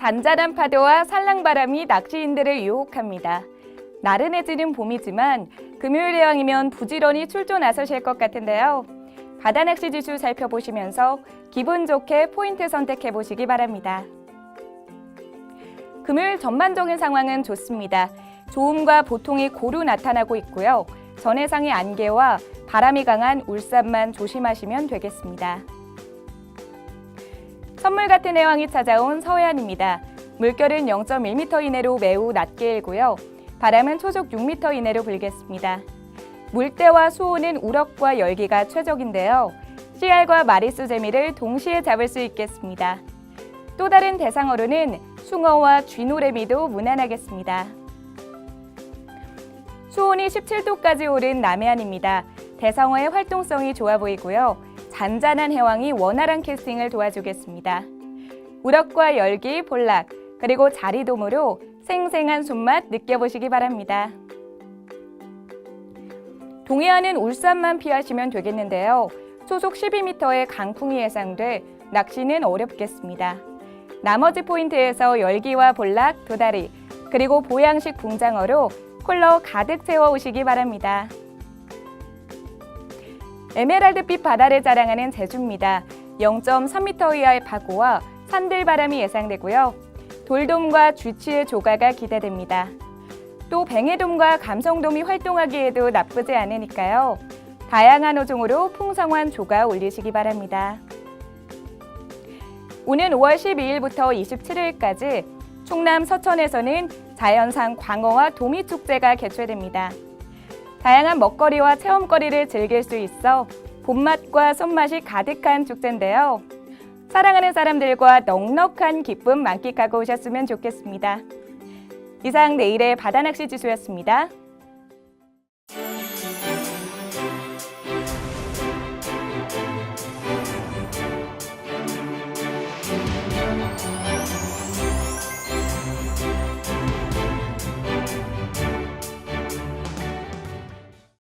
잔잔한 파도와 살랑바람이 낚시인들을 유혹합니다. 나른해지는 봄이지만 금요일 예왕이면 부지런히 출조 나서실 것 같은데요. 바다 낚시 지수 살펴보시면서 기분 좋게 포인트 선택해 보시기 바랍니다. 금요일 전반적인 상황은 좋습니다. 좋음과 보통이 고루 나타나고 있고요. 전해상의 안개와 바람이 강한 울산만 조심하시면 되겠습니다. 선물 같은 해왕이 찾아온 서해안입니다. 물결은 0.1m 이내로 매우 낮게 일고요. 바람은 초속 6m 이내로 불겠습니다. 물때와 수온은 우럭과 열기가 최적인데요. 씨알과 마리수 재미를 동시에 잡을 수 있겠습니다. 또 다른 대상어로는 숭어와 쥐노래미도 무난하겠습니다. 수온이 17도까지 오른 남해안입니다. 대상어의 활동성이 좋아 보이고요. 잔잔한 해왕이 원활한 캐스팅을 도와주겠습니다. 우럭과 열기, 볼락, 그리고 자리돔으로 생생한 손맛 느껴보시기 바랍니다. 동해안은 울산만 피하시면 되겠는데요. 소속 12m의 강풍이 예상돼 낚시는 어렵겠습니다. 나머지 포인트에서 열기와 볼락, 도다리, 그리고 보양식 붕장어로 콜러 가득 채워 오시기 바랍니다. 에메랄드빛 바다를 자랑하는 제주입니다. 0.3m 이하의 파고와 산들바람이 예상되고요. 돌돔과 쥐치의 조가가 기대됩니다. 또 뱅에돔과 감성돔이 활동하기에도 나쁘지 않으니까요. 다양한 어종으로 풍성한 조가 올리시기 바랍니다. 오는 5월 12일부터 27일까지 충남 서천에서는 자연산 광어와 도미축제가 개최됩니다. 다양한 먹거리와 체험거리를 즐길 수 있어 봄맛과 손맛이 가득한 축제인데요. 사랑하는 사람들과 넉넉한 기쁨 만끽하고 오셨으면 좋겠습니다. 이상 내일의 바다낚시 지수였습니다.